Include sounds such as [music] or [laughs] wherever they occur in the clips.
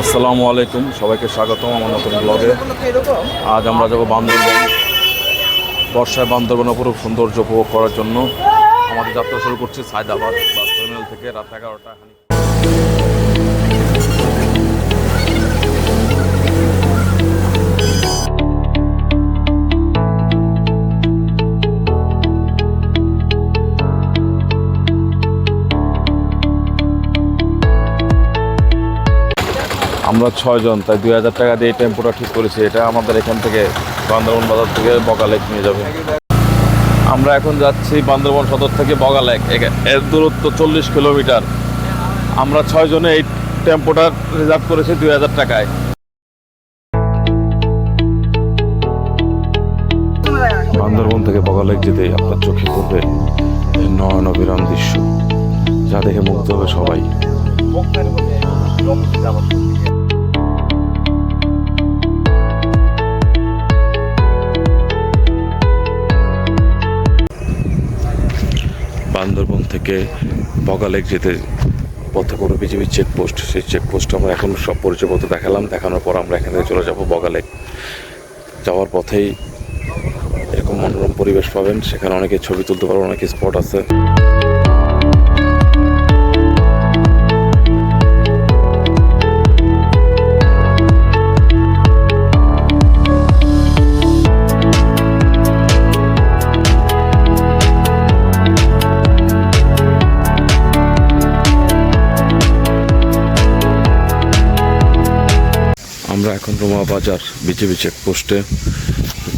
আসসালামু আলাইকুম, সবাইকে স্বাগতম আমার নতুন ব্লগে আজ আমরা যাব বান্দরবন, বর্ষায় বান্দরবন অপরূপ সৌন্দর্য উপভোগ করার জন্য। আমাদের যাত্রা শুরু করছি সায়দাবাদ বাস টার্মিনাল থেকে, রাত এগারোটা। আমরা ছয়জন, তাই দুই হাজার টাকা দিয়ে টেম্পোটা ঠিক করেছি। এটা আমাদের এখান থেকে বান্দরবন বাজার থেকে বগালেক নিয়ে যাবে। আমরা এখন যাচ্ছি বান্দরবন সদর থেকে বগালেক এর দূরত্ব চল্লিশ কিলোমিটার। আমরা ছয়জনে এই টেম্পোটা রিজার্ভ করেছি দুই হাজার টাকায়। বান্দরবন থেকে বগালেক যেতে আপনার চোখে পড়বে নয়ন অবিরাম দৃশ্য। যা দেখে মুগ্ধ হবে সবাই। বান্দরবন থেকে বগালেক যেতে পথে করে বিজেপি চেকপোস্ট সেই চেকপোস্ট আমরা এখন সব পরিচয়পত্র দেখালাম। দেখানোর পর আমরা এখানে চলে যাব বগালেক। যাওয়ার পথেই এরকম মনোরম পরিবেশ পাবেন। সেখানে অনেকে ছবি তুলতে পারবেন, অনেক স্পট আছে। আমরা এখন রোমা বাজার, বিজেপি চেকপোস্টে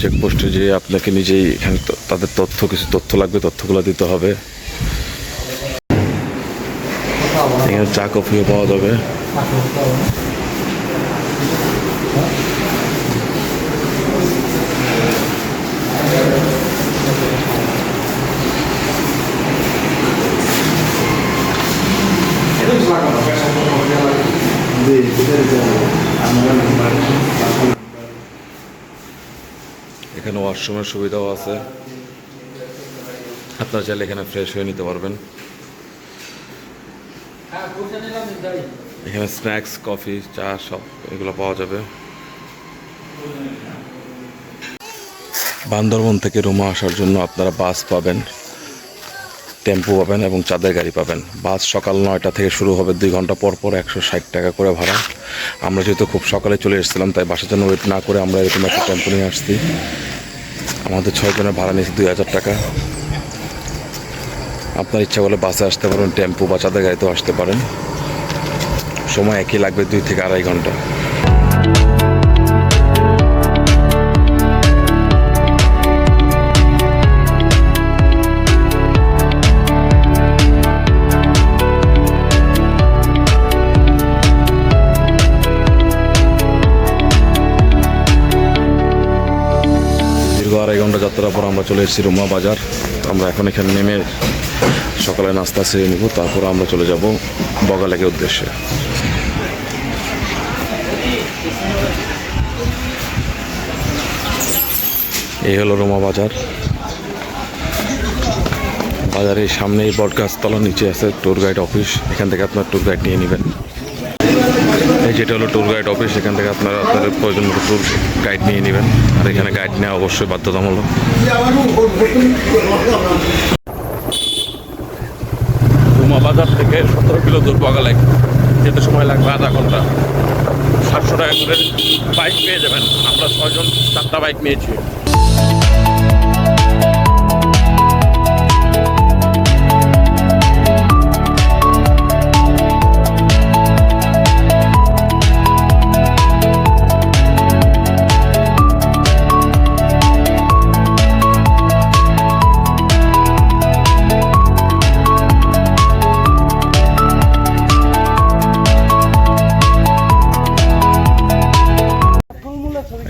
চেকপোস্টে যেয়ে আপনাকে নিজেই এখানে তাদের তথ্য, কিছু তথ্য লাগবে, তথ্যগুলো দিতে হবে। এখানে চা, কফিও পাওয়া যাবে এখানে ওয়াশরুমের সুবিধাও আছে। আপনারা চাইলে এখানে ফ্রেশ হয়ে নিতে পারবেন। এখানে স্ন্যাক্স কফি চা সব এগুলো পাওয়া যাবে। বান্দরবন থেকে রুমা আসার জন্য আপনারা বাস পাবেন, টেম্পো পাবেন এবং চাঁদের গাড়ি পাবেন। বাস সকাল নয়টা থেকে শুরু হবে, দুই ঘণ্টা পর পর একশো ষাট টাকা করে ভাড়া। আমরা যেহেতু খুব সকালে চলে এসেছিলাম, তাই বাসার জন্য ওয়েট না করে আমরা এরকম একটা টেম্পো নিয়ে আসছি। আমাদের ছয়জনের ভাড়া নিয়েছে দুই হাজার টাকা। আপনার ইচ্ছা করলে বাসে আসতে পারেন, টেম্পু বা চাঁদের গাড়িতেও আসতে পারেন। সময় একই লাগবে দুই থেকে আড়াই ঘণ্টা। আড়াই ঘণ্টা যাত্রার পর আমরা চলে এসেছি রুমা বাজার। আমরা এখন এখানে নেমে সকালে নাস্তা সেরে নিব, তারপর আমরা চলে যাব বগালেকের উদ্দেশ্যে। এই হলো রোমা বাজার। বাজারের সামনেই বটগাছতলার নিচে আছে ট্যুর গাইড অফিস এখান থেকে আপনার ট্যুর গাইড নিয়ে নেবেন। যেটা হলো ট্যুর গাইড অফিস এখান থেকে আপনারা আপনাদের প্রয়োজন মতো ট্যুর গাইড নিয়ে নেবেন। আর এখানে গাইড নেওয়া অবশ্যই বাধ্যতামূলক। বাজার থেকে সতেরো কিলো দূর বাগালে। যেতে সময় লাগবে আধা ঘণ্টা। সাতশো টাকা করে বাইক পেয়ে যাবেন। আমরা ছয়জন চারটা বাইক নিয়েছি।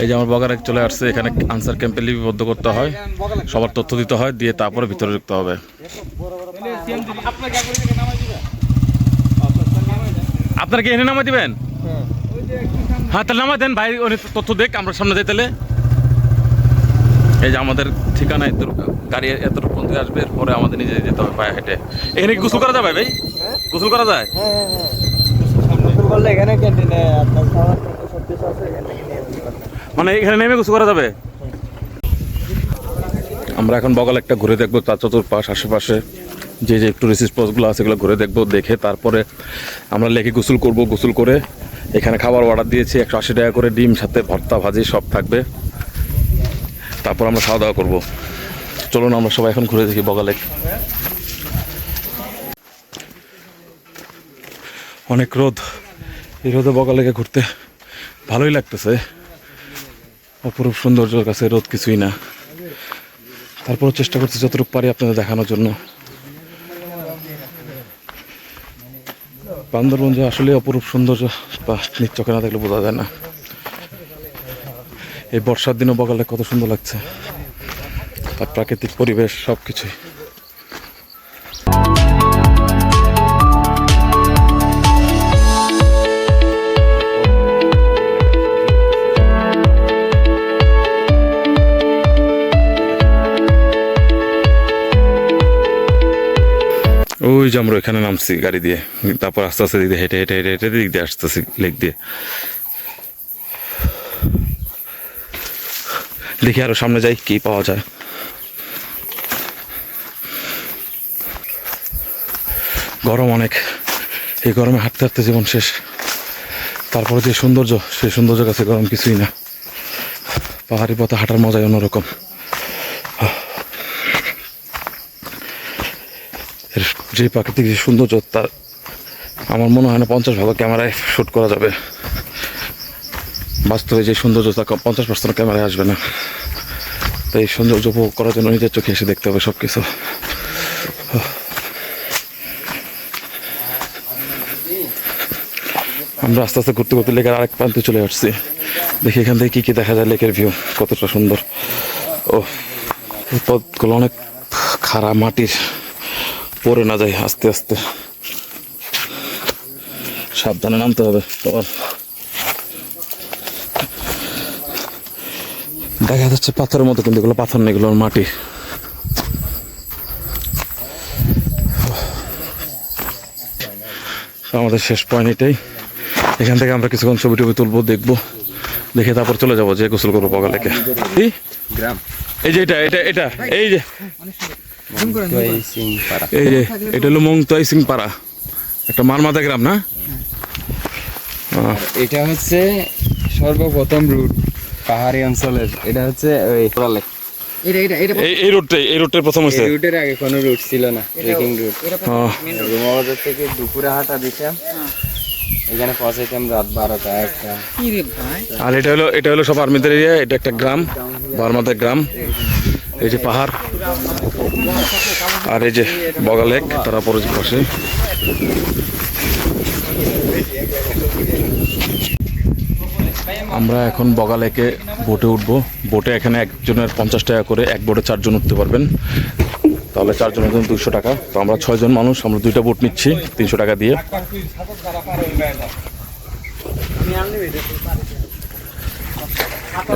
এই যে আমার বগারে চলে আসছে, এখানে আনসার ক্যাম্পে লিপিবদ্ধ করতে হয়। সবার তথ্য দিতে হয়, দিয়ে তারপরে ভিতরে ঢুকতে হবে। আপনার কি এনে নামাই দিবেন? হ্যাঁ তাহলে নামাই দেন। ভাই উনি তথ্য দেখ, আমরা সামনে যাই তাহলে। এই যে আমাদের ঠিকানা এত গাড়ি এত পর্যন্ত আসবে, এরপরে আমাদের নিজে যেতে হবে পায়ে হেঁটে। এখানে কি গোসল করা যাবে ভাই? গোসল করা যায়? গোসল করলে এখানে ক্যান্টিনে আপনার মানে এখানে নেমে কিছু করা যাবে? আমরা এখন বগল একটা ঘুরে দেখব, তার চতুর্পাশ, আশেপাশে যে যে টুরিস্ট স্পটগুলো আছে, এগুলো ঘুরে দেখব, দেখে তারপরে আমরা লেকে গোসল করব, গোসল করে এখানে খাবার অর্ডার দিয়েছি, একশো আশি টাকা করে ডিম, সাথে ভর্তা, ভাজি, সব থাকবে। তারপর আমরা খাওয়া দাওয়া করব। চলুন, আমরা সবাই এখন ঘুরে দেখি বগা লেক অনেক রোদ। এই রোদে বগা লেকে ঘুরতে ভালোই লাগতেছে। অপরূপ সৌন্দর্যের কাছে রোদ কিছুই না। তারপরও চেষ্টা করছি যতটুকু পারি আপনাদের দেখানোর জন্য। বান্দরবন যে আসলে অপরূপ সৌন্দর্য, বা নিজ না দেখলে বোঝা যায় না। এই বর্ষার দিনও বগালে কত সুন্দর লাগছে। তার প্রাকৃতিক পরিবেশ সব কিছুই যে আমরা এখানে নামছি গাড়ি দিয়ে। তারপর আস্তে আস্তে দিক দিয়ে হেঁটে হেঁটে হেঁটে হেঁটে দিক দিয়ে আসতেছি লেক দিয়ে। দেখি আরও সামনে যাই, কি পাওয়া যায়। গরম অনেক। এই গরমে হাঁটতে হাঁটতে জীবন শেষ। তারপরে যে সৌন্দর্য সেই সৌন্দর্য কাছে গরম কিছুই না। পাহাড়ি পথে হাঁটার মজাই অন্যরকম। যে প্রাকৃতিক যে সৌন্দর্য, তা আমার মনে হয় না পঞ্চাশ ভাগ ক্যামেরায় শ্যুট করা যাবে। বাস্তবে যে সৌন্দর্য, তা পঞ্চাশ পার্সেন্ট ক্যামেরায় আসবে না। তাই এই সৌন্দর্য উপভোগ করার জন্য নিজের চোখে এসে দেখতে হবে সব কিছু আমরা আস্তে আস্তে ঘুরতে ঘুরতে লেকের আরেক প্রান্তে চলে আসছি। দেখি এখান থেকে কী কী দেখা যায় লেকের ভিউ কতটা সুন্দর। ও পথগুলো অনেক খারাপ মাটির। পড়ে না যায় আস্তে আস্তে। সাবধানে নামতে হবে তোমার। দেখা যাচ্ছে পাথরের মতো কিন্তু এগুলো পাথর নেই এগুলো মাটি। আমাদের শেষ পয়েন্ট এটাই। এখান থেকে আমরা কিছুক্ষণ ছবি টবি তুলবো দেখব। দেখে তারপর চলে যাব যে গোসল করব বগালেকে এই যে এটা এটা এটা। এই যে। এই যে এটা হলো মংতয় সিং পাড়া একটা মারমাতা গ্রাম না? এটা হচ্ছে সর্বপ্রথম রুট পাহাড়ি অঞ্চলের। এটা হচ্ছে ওই প্রলেক এই এই প্রথম রুটের আগে কোনো রুট ছিল না ট্রেকিং রুট হ্যাঁ। রুমাবাজার থেকে দুপুরে হাঁটা দিতাম। এখানে পৌঁছাইতাম রাত বারোটা একটা। কি রে ভাই? আর এটা হলো এটা হলো সব আর্মিদের এরিয়া এটা একটা গ্রাম বারমাদের গ্রাম। এই যে পাহাড়। আর এই যে বগা লেক তারা পরে বসে আমরা এখন বগা লেকে বোটে উঠবো। বোটে এখানে একজনের পঞ্চাশ টাকা করে এক বোটে চারজন উঠতে পারবেন। তাহলে চারজনের জন্য দুশো টাকা। তো আমরা ছয়জন মানুষ, আমরা দুইটা বোট নিচ্ছি তিনশো টাকা দিয়ে।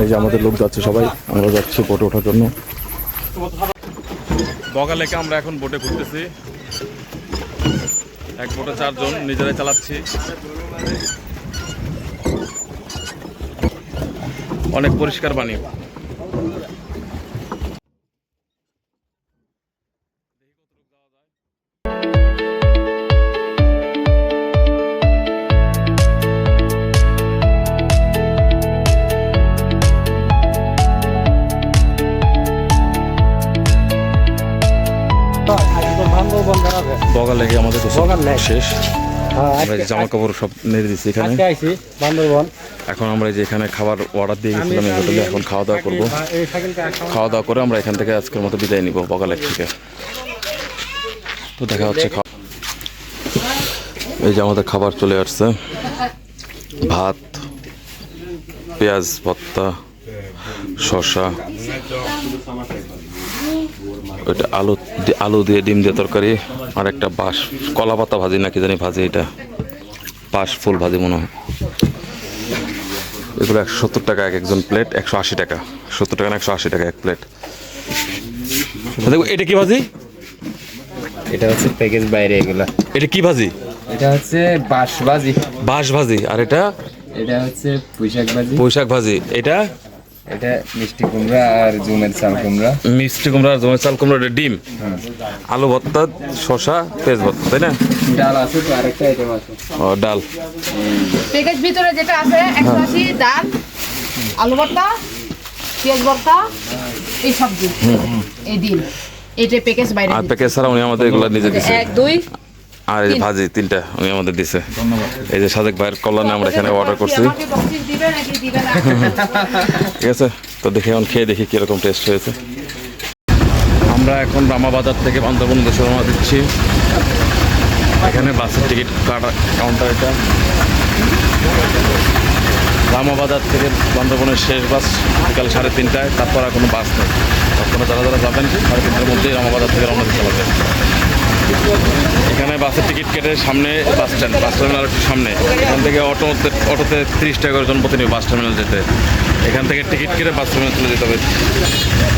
এই যে আমাদের লোক যাচ্ছে সবাই, আমরা যাচ্ছি বোটে ওঠার জন্য। বগা লেকে আমরা এখন বোটে ঘুরতেছি। এক বোটে চারজন নিজেরাই চালাচ্ছি। অনেক পরিষ্কার পানি। বগা লেগে আমাদের গোসল শেষ। আমরা জামা কাপড় সব নেড়ে দিচ্ছি এখানে। আইছি বান্দরবন। এখন আমরা এই যে এখানে খাবার অর্ডার দিয়ে গেছিলাম এই হোটেলে এখন খাওয়া দাওয়া করব। খাওয়া দাওয়া করে আমরা এখান থেকে আজকের মতো বিদায় নিব বগালেক থেকে। তো দেখা হচ্ছে খাওয়া এই যে আমাদের খাবার চলে আসছে। ভাত পেঁয়াজ ভর্তা শসা। ওইটা আলু আলু দিয়ে ডিম দিয়ে তরকারি আর একটা বাঁশ কলা পাতা ভাজি নাকি জানি ভাজি এটা। পাশ ফুল ভাজি মনে হয়। এগুলো একশো সত্তর টাকা এক একজন প্লেট একশো আশি টাকা। সত্তর টাকা না একশো আশি টাকা এক প্লেট। দেখো এটা কি ভাজি? এটা হচ্ছে প্যাকেজ বাইরে এগুলা। এটা কি ভাজি? এটা হচ্ছে বাঁশ ভাজি। বাঁশ ভাজি। আর এটা? এটা হচ্ছে পুঁইশাক ভাজি। বৈশাখ ভাজি। এটা? এটা মিষ্টি কুমড়া আর জুমের চাল কুমড়া। মিষ্টি কুমড়া জমের চাল কুমড়া এটা ডিম? আলু ভর্তা শসা পেঁয়াজ ভর্তা তাই না? ডাল আছে তো আরেকটা আইটেম আছে। ও ডাল। প্যাকেজ ভিতরে যেটা আছে একশো আশি ডাল আলু ভর্তা পেঁয়াজ ভর্তা এই সবজি এই ডিম। এইটা প্যাকেজ বাইরে আর প্যাকেজ ছাড়া উনি আমাদের এগুলো নিজে দিছে। এক দুই। আর এই ভাজি তিনটা উনি আমাদের দিছে। এই যে সাদেক ভাইয়ের কল্যাণে আমরা এখানে অর্ডার করছি। [laughs] ঠিক আছে তো দেখে এখন খেয়ে দেখি কীরকম টেস্ট হয়েছে। আমরা এখন রামাবাজার থেকে বান্দরবন রওনা দিচ্ছি। এখানে বাসের টিকিট কাটা কাউন্টার এটা। রামাবাজার থেকে বান্দরবনের শেষ বাস বিকাল সাড়ে তিনটায় তারপর আর কোনো বাস নেই। আপনারা যারা যারা যাবেন সাড়ে তিনটার মধ্যেই রামাবাজার থেকে রওনা দিতে হবে। এখানে বাসের টিকিট কেটে সামনে বাস স্ট্যান্ড, বাস টার্মিনাল একটু সামনে। এখান থেকে অটোতে অটোতে তিরিশ টাকা করে জন প্রতি নেবে বাস টার্মিনাল যেতে। এখান থেকে টিকিট কেটে বাস টার্মিনাল চলে যেতে হবে।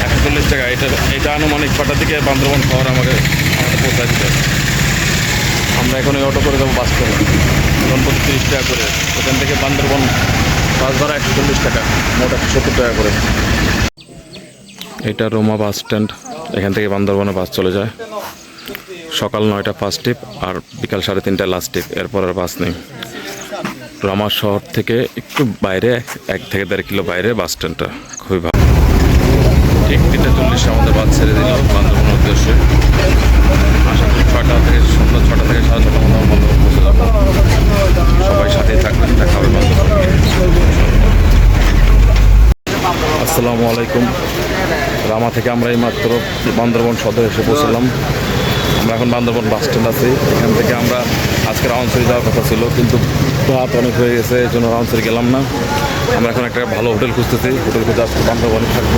একশো চল্লিশ টাকা, এটা এটা আনুমানিক ছটার দিকে বান্দরবন শহর আমাকে পৌঁছায় দিতে আমরা এখন অটো করে যাব বাস করে। জন প্রতি তিরিশ টাকা করে। এখান থেকে বান্দরবন বাস ভাড়া একশো চল্লিশ টাকা, মোট একশো সত্তর টাকা করে। এটা রোমা বাস স্ট্যান্ড। এখান থেকে বান্দরবনে বাস চলে যায়। সকাল নয়টা ফার্স্ট ট্রিপ আর বিকাল সাড়ে তিনটা লাস্ট ট্রিপ এরপর আর বাস নেই। রামার শহর থেকে একটু বাইরে, এক থেকে দেড় কিলো বাইরে বাস স্ট্যান্ডটা খুবই ভালো। ঠিক তিনটা চল্লিশে আমাদের বাস ছেড়ে দিল বান্দরবনের উদ্দেশ্যে। আশা করি ছয়টা থেকে সন্ধ্যা ছটা থেকে সাড়ে ছটা মতো বান্দরবন পৌঁছে যাব সবাই সাথেই থাকবেন, দেখা হবে বান্দরবন। আসসালামু আলাইকুম। রামা থেকে আমরা এই মাত্র বান্দরবন সদরে এসে পৌঁছলাম। আমরা এখন বান্দরবন বাস স্ট্যান্ড আছি। এখান থেকে আমরা আজকে রাউন্ডসরি যাওয়ার কথা ছিল, কিন্তু রাত অনেক হয়ে গেছে, এই জন্য রাউন্ডসরি গেলাম না। আমরা এখন একটা ভালো হোটেল খুঁজতেছি। হোটেল খুঁজে আজকে বান্দরবনে থাকব।